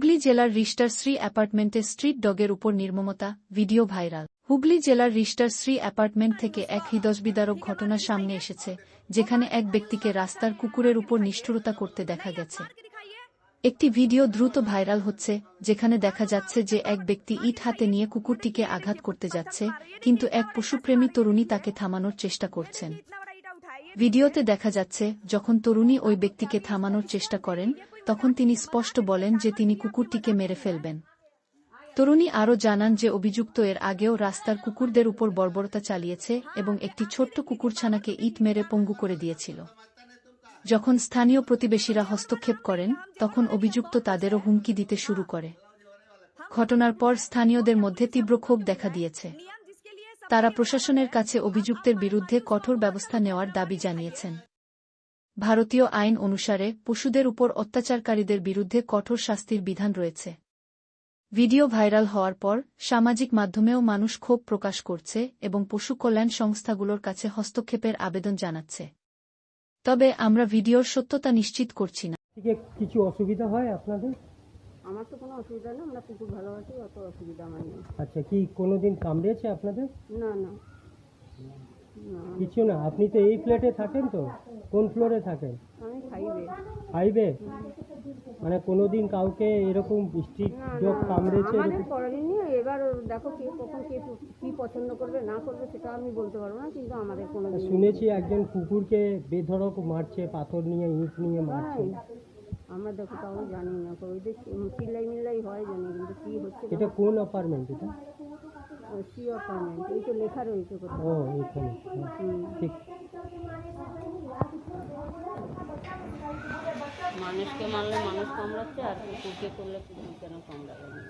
হুগলি জেলার রিস্টার শ্রী অ্যাপার্টমেন্টে স্ট্রিট ডগের উপর নির্মমতা, ভিডিও ভাইরাল। হুগলি জেলার রিস্টার শ্রী অ্যাপার্টমেন্ট থেকে এক হৃদয়বিদারক ঘটনা সামনে এসেছে, যেখানে এক ব্যক্তিকে রাস্তার কুকুরের উপর নিষ্ঠুরতা করতে দেখা গেছে। একটি ভিডিও দ্রুত ভাইরাল হচ্ছে, যেখানে দেখা যাচ্ছে যে এক ব্যক্তি ইট হাতে নিয়ে কুকুরটিকে আঘাত করতে যাচ্ছে, কিন্তু এক পশুপ্রেমী তরুণী তাকে থামানোর চেষ্টা করছেন। ভিডিওতে দেখা যাচ্ছে, যখন তরুণী ওই ব্যক্তিকে থামানোর চেষ্টা করেন তখন তিনি স্পষ্ট বলেন যে তিনি কুকুরটিকে মেরে ফেলবেন। তরুণী আরও জানান যে অভিযুক্ত এর আগেও রাস্তার কুকুরদের উপর বর্বরতা চালিয়েছে এবং একটি ছোট্ট কুকুরছানাকে ইট মেরে পঙ্গু করে দিয়েছিল। যখন স্থানীয় প্রতিবেশীরা হস্তক্ষেপ করেন, তখন অভিযুক্ত তাদেরও হুমকি দিতে শুরু করে। ঘটনার পর স্থানীয়দের মধ্যে তীব্র ক্ষোভ দেখা দিয়েছে। তারা প্রশাসনের কাছে অভিযুক্তের বিরুদ্ধে কঠোর ব্যবস্থা নেওয়ার দাবি জানিয়েছেন। ভারতীয় আইন অনুসারে পশুদের উপর অত্যাচারকারীদের বিরুদ্ধে কঠোর শাস্তির বিধান রয়েছে। ভিডিও ভাইরাল হওয়ার পর সামাজিক মাধ্যমেও মানুষ ক্ষোভ প্রকাশ করছে এবং পশু কল্যাণ সংস্থাগুলোর কাছে হস্তক্ষেপের আবেদন জানাচ্ছে। তবে আমরা ভিডিওর সত্যতা নিশ্চিত করছি না। কিছু অসুবিধা হয় আপনাদের? আমার তো কোনো অসুবিধা নেই আমরা কুকুর ভালোবাসি অত অসুবিধা আমার নেই আচ্ছা কি কোনোদিন কামড়েছে আপনাদের? না না না। কিছু না আপনি তো এই ফ্ল্যাটে থাকেন তো? কোন ফ্লোরে থাকেন? ফাইভে মানে কোনোদিন কাউকে এরকম স্ট্রিট না কামড়েছে আমাদের করেনি এবার দেখো কে কখন কে কি পছন্দ করবে না করবে সেটা আমি বলতে পারব না কিন্তু আমাদের কোনো শুনেছি একজন কুকুরকে বেধড়ক মারছে পাথর নিয়ে ইট নিয়ে মারছে। আমরা দেখো তাও জানি না ওইদের চিল্লাই মিল্লাই হয় জানি কিন্তু কি হচ্ছে এটা কোন অ্যাপার্টমেন্ট এটা? সি অ্যাপার্টমেন্ট এই তো লেখা রয়েছে কোথাও। ও এখানে ঠিক। মানুষকে মারলে মানুষ কামড়াচ্ছে আর কুকুরকে করলে কুকুর কেন কামড়াবে? না